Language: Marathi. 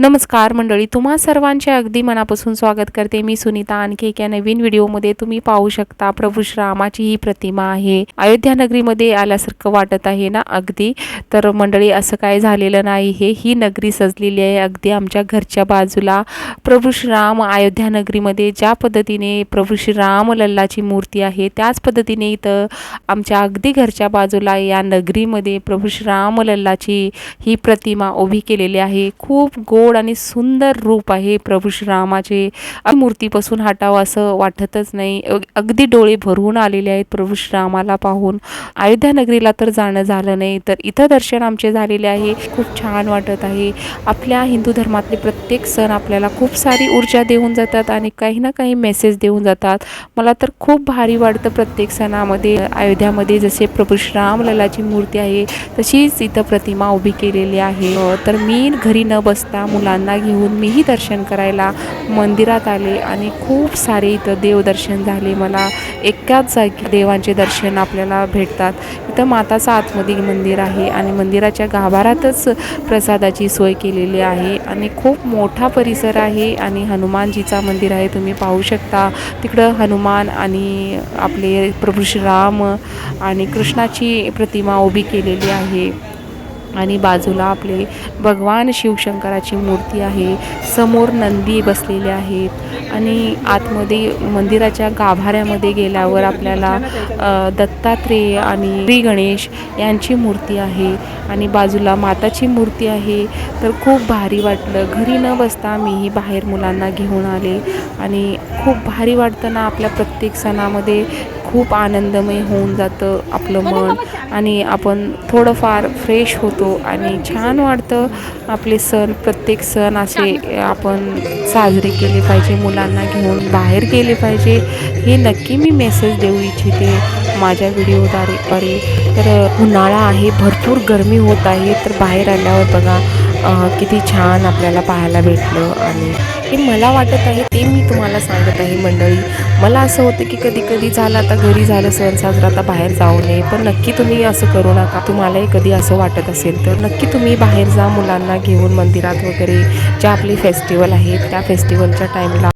नमस्कार मंडळी तुम्हा सर्वांचे अगदी मनापासून स्वागत करते मी सुनीता. आणखी एका नवीन व्हिडिओमध्ये तुम्ही पाहू शकता प्रभू श्रीरामाची ही प्रतिमा आहे. अयोध्या नगरीमध्ये आल्यासारखं वाटत आहे ना अगदी? तर मंडळी असं काय झालेलं नाही हे ही नगरी सजलेली आहे अगदी आमच्या घरच्या बाजूला. प्रभू श्रीराम अयोध्या नगरीमध्ये ज्या पद्धतीने प्रभू श्रीराम लल्लाची मूर्ती आहे त्याच पद्धतीने इथं आमच्या अगदी घरच्या बाजूला या नगरीमध्ये प्रभू श्रीराम लल्लाची ही प्रतिमा उभी केलेली आहे. खूप गोड आणि सुंदर रूप आहे प्रभू श्रीरामाचे. मूर्तीपासून हटावं असं वाटतच नाही. अग- अगदी डोळे भरून आलेले आहेत प्रभू श्रीरामाला पाहून. अयोध्या नगरीला तर जाणं झालं नाही तर इथं दर्शन आमचे झालेले आहे. खूप छान वाटत आहे. आपल्या हिंदू धर्मातले प्रत्येक सण आपल्याला खूप सारी ऊर्जा देऊन जातात आणि काही ना काही मेसेज देऊन जातात. मला तर खूप भारी वाटतं प्रत्येक सणामध्ये अयोध्यामध्ये जसे प्रभू श्रीराम ललाची मूर्ती आहे तशीच इथं प्रतिमा उभी केलेली आहे. तर मी घरी न बसता मुलांना घेऊन मीही दर्शन करायला मंदिरात आले आणि खूप सारे इथं देवदर्शन झाले. मला एकाच जागी देवांचे दर्शन आपल्याला भेटतात. इथं माताचं आतमध्ये मंदिर आहे आणि मंदिराच्या गाभारातच प्रसादाची सोय केलेली आहे आणि खूप मोठा परिसर आहे आणि हनुमानजीचा मंदिर आहे. तुम्ही पाहू शकता तिकडं हनुमान आणि आपले प्रभू श्रीराम आणि कृष्णाची प्रतिमा उभी केलेली आहे. आणि बाजूला आपले भगवान शिवशंकराची मूर्ती आहे. समोर नंदी बसलेले आहेत. आणि आतमध्ये मंदिराच्या गाभाऱ्यामध्ये गेल्यावर आपल्याला दत्तात्रेय आणि श्री गणेश यांची मूर्ती आहे आणि बाजूला माताची मूर्ती आहे. तर खूप भारी वाटलं. घरी न बसता मीही बाहेर मुलांना घेऊन आले आणि खूप भारी वाटतं ना आपल्या प्रत्येक सणामध्ये खूप आनंदमय होऊन जातं आपलं मन आणि आपण थोडंफार फ्रेश होतो आणि छान वाटतं आपले सण प्रत्येक सण असे आपण साजरे केले पाहिजे मुलांना. मुलांना घेऊन बाहेर गेले पाहिजे. हे नक्की मी मेसेज देऊ इच्छिते माझ्या व्हिडिओद्वारे द्वारे. तर उन्हाळा आहे भरपूर गरमी होत आहे तर बाहेर आल्यावर बघा किती छान आपल्याला पाहायला भेटलं. आणि हे मला वाटत आहे ते मी तुम्हाला सांगत आहे मंडळी. मला असं होतं की कधी कधी झालं आता घरी झालं सण साजरा आता बाहेर जाऊ नये. पण नक्की तुम्ही असं करू नका. तुम्हालाही कधी असं वाटत असेल तर नक्की तुम्ही बाहेर जा मुलांना घेऊन मंदिरात वगैरे जे आपले फेस्टिवल आहेत त्या फेस्टिवलच्या टाईमला